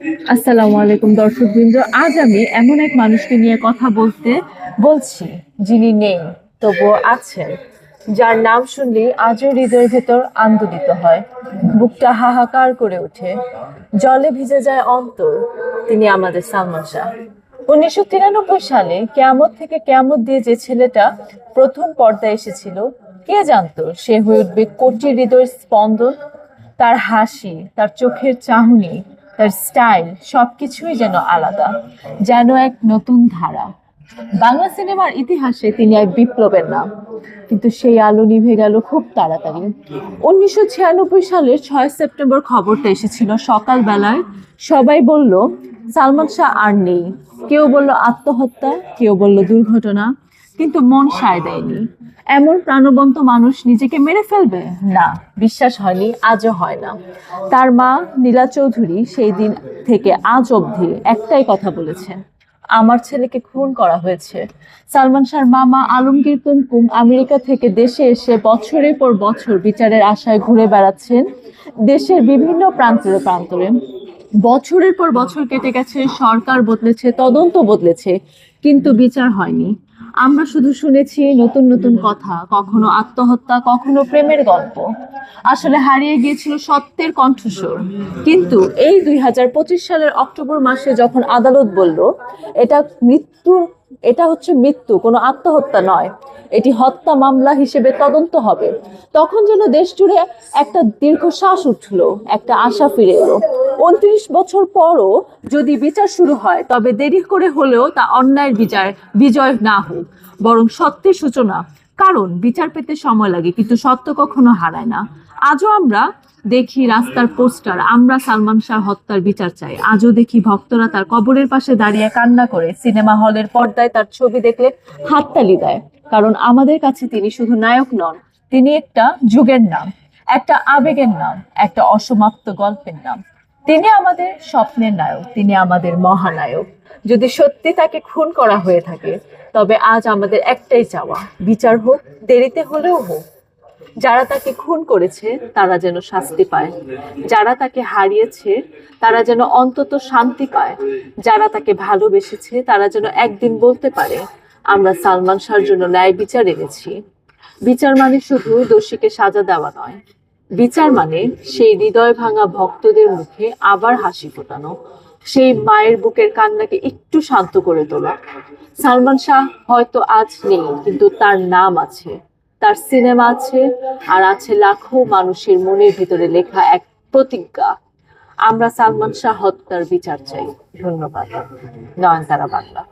আসসালামু আলাইকুম দর্শক বৃন্দ আজ আমি এমন এক মানুষকে নিয়ে কথা বলতে বলছি যিনি নেই, তবুও আছেন, যার নাম শুনলেই আজও হৃদয়ের ভেতর আন্দোলিত হয়। বুকটা হাহাকার করে ওঠে, জলে ভিজে যায় অন্তর, তিনি আমাদের সালমান শাহ। উনিশশো তিরানব্বই সালে কেয়ামত থেকে কেয়ামত দিয়ে যে ছেলেটা প্রথম পর্দায় এসেছিল, কে জানতো সে হয়ে উঠবে কোটি হৃদয়ের স্পন্দন? তার হাসি, তার চোখের চাহনি তার স্টাইল, সবকিছুই যেন আলাদা, যেন এক নতুন ধারা। বাংলা সিনেমার ইতিহাসে তিনি এক বিপ্লবের নাম, কিন্তু সেই আলো নিভে গেল খুব তাড়াতাড়ি। উনিশশো ছিয়ানব্বই সালের ছয় সেপ্টেম্বর খবরটা এসেছিল সকালবেলায়। সবাই বলল, সালমান শাহ আর নেই। কেউ বলল, আত্মহত্যা। কেউ বলল, দুর্ঘটনা। কিন্তু মন সায় দেয়নি। এমন প্রাণবন্ত মানুষ নিজেকে মেরে ফেলবে? না, বিশ্বাস হয়নি, আজও হয় না। তার মা নীলা চৌধুরী সেই দিন থেকে আজ অবধি একটাই কথা বলেছেন আমার ছেলেকে খুন করা হয়েছে। সালমান শাহর মামা আলমগীর কুমকুম আমেরিকা থেকে দেশে এসে বছরের পর বছর বিচারের আশায় ঘুরে বেড়াচ্ছেন দেশের বিভিন্ন প্রান্তরে প্রান্তরে। বছরের পর বছর কেটে গেছে, সরকার বদলেছে, তদন্ত বদলেছে, কিন্তু বিচার হয়নি। আমরা শুধু শুনেছি নতুন নতুন কথা, কখনো আত্মহত্যা, কখনো প্রেমের গল্প। আসলে হারিয়ে গিয়েছিল সত্যের কণ্ঠস্বর। কিন্তু এই দুই হাজার পঁচিশ সালের অক্টোবর মাসে যখন আদালত বলল, এটা মৃত্যুর এটা হচ্ছে মৃত্যু, কোনো আত্মহত্যা নয়, এটি হত্যা মামলা হিসেবে তদন্ত হবে। তখন যেন দেশ জুড়ে একটা দীর্ঘশ্বাস উঠল, একটা আশা ফিরে এলো। উনত্রিশ বছর পরও যদি বিচার শুরু হয়, তবে দেরি করে হলেও তা অন্যায়ের বিচার, বিজয় না হোক, বরং সত্যের সূচনা। কারণ বিচার পেতে সময় লাগে, কিন্তু সত্য কখনো হারায় না। আজও আমরা দেখি রাস্তার পোস্টার, আমরা সালমান শাহ হত্যার বিচার চাই। আজও দেখি ভক্তরা তার কবরের পাশে দাঁড়িয়ে কান্না করে, সিনেমা হলের পর্দায় তার ছবি দেখলে হাততালি দেয়। কারণ আমাদের কাছে তিনি শুধু নায়ক নন, তিনি একটা যুগের নাম, একটা আবেগের নাম, একটা অসমাপ্ত গল্পের নাম। তিনি আমাদের স্বপ্নের নায়ক, তিনি আমাদের মহানায়ক। যদি সত্যি তাকে খুন করা হয়ে থাকে, তবে আজ আমাদের একটাই চাওয়া, বিচার হোক, দেরিতে হলেও হোক। যারা তাকে খুন করেছে, তারা যেন শাস্তি পায়। যারা তাকে হারিয়েছে, তারা যেন অন্তত শান্তি পায়। যারা তাকে ভালোবেসেছে, তারা যেন একদিন বলতে পারে, আমরা সালমান শাহর জন্য ন্যায় বিচার এনেছি। বিচার মানে শুধু দোষীকে সাজা দেওয়া নয় বিচার মানে সেই হৃদয় ভাঙা ভক্তদের মুখে আবার হাসি ফোটানো, সেই মায়ের বুকের কান্নাকে একটু শান্ত করে তোলা। সালমান শাহ হয়তো আজ নেই, কিন্তু তার নাম আছে, তার সিনেমা আছে, আর আছে লাখো মানুষের মনের ভিতরে লেখা এক প্রতিজ্ঞা। আমরা সালমান শাহ হত্যার বিচার চাই। ধন্যবাদ। নয়নতারা বাংলা।